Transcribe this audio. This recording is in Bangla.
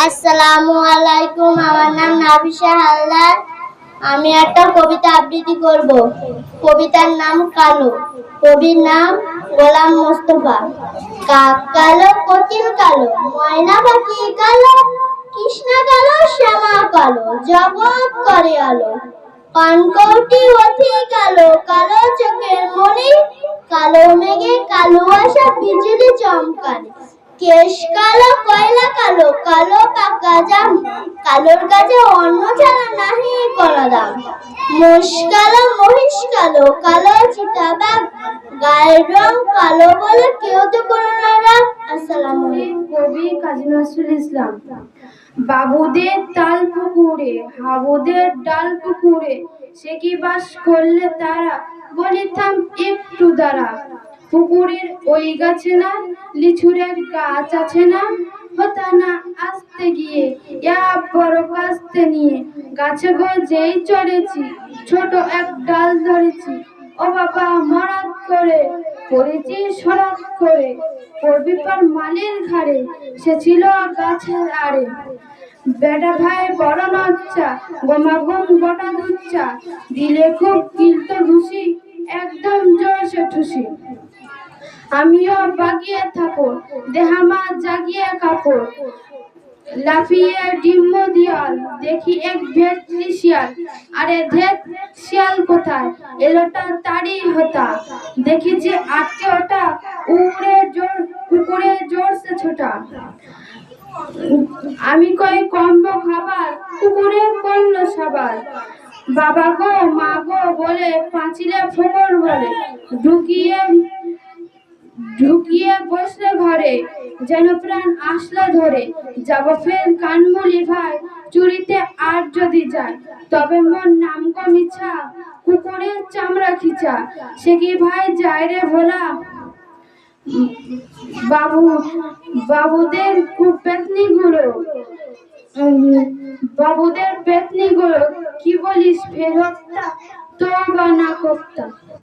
আসসালামু আলাইকুম, আমার নাম নাবিশা হালদার। আমি একটা কবিতা আবৃত্তি করব। কবিতার নাম কালো। কবির নাম গোলাম মোস্তফা। কাক কালো কোকিল কালো, ময়না পাখি কালো, কৃষ্ণা কালো, শ্যামা কালো, জগৎ করে আলো। কনকৌটি অতি কালো কালো চোখের মনি, কালো মেঘে কালো আশা, বিজলি চমকানি কেশ কালো, কয়লা কালো কালো পাকা জাম। কালোর কাছে অন্য ছাড়া নাহি কোনো দাম। মোষ কালো, মহিষ কালো কালো চিতাবাঘ গায়ের রং কালো বলে কেউ তো কোনো না রাগ আসসালামু কবি কাজী নজরুল ইসলাম, বাবুদের তাল পুকুরে, হাবুদের ডাল পুকুরে, সে কি বাস করলে তারা? বলিতাম একটু দাঁড়া। পুকুরের ওই গাছে না, লিচুরের গাছ আছে না? হতা না আসতে গিয়ে, ইয়া বড় কাস্তে নিয়ে। গাছে গো যেই চড়েছি, ছোট এক ডাল ধরেছি। ও বাবা, মরাত করে পড়েছি সরাত করে। পড়বি পার মালির ঘাড়ে, সে ছিল গাছের আড়ে। বেটা ভাই, বড় নচ্চা গমা গম গোটা দুচ্চা দিলে খুব কিলত ঘুষি, একদম জোরসে ঠুসি। আমিও বাগিয়ে থাকো, দেহামা জাগিয়ে কাপড় লাফিয়ে ডিম্ব দিয়াল দেখি এক ভেটলি শিয়াল আরে ধেত শিয়াল কোথায়? এলোটা তারই হতা। দেখি যে আটকে ওটা উড়ে জোর, কুকুরে জোরসে ছোটা। আমি কই কম্ব খাবার, কুকুরে করল সবার বাবা গো, মা গো বলে, পাঁচিলে ফোকর বলে, ঢুকিয়ে ঢুকিয়ে বসলে ঘরে, যেন প্রাণ আসলো ধরে। যাব ফের কানমুলি ভাই চুরিতে আর যদি যায়, তবে মোর নাম গো মিছা কুকুরের চামড়া খিচা। সে কি ভাই যায় রে ভোলা? বাবু, বাবুদের পেতনি গুলো। বাবুদের পেতনি গুলো, কি বলিস, ফেরতটা তো বা না করতা?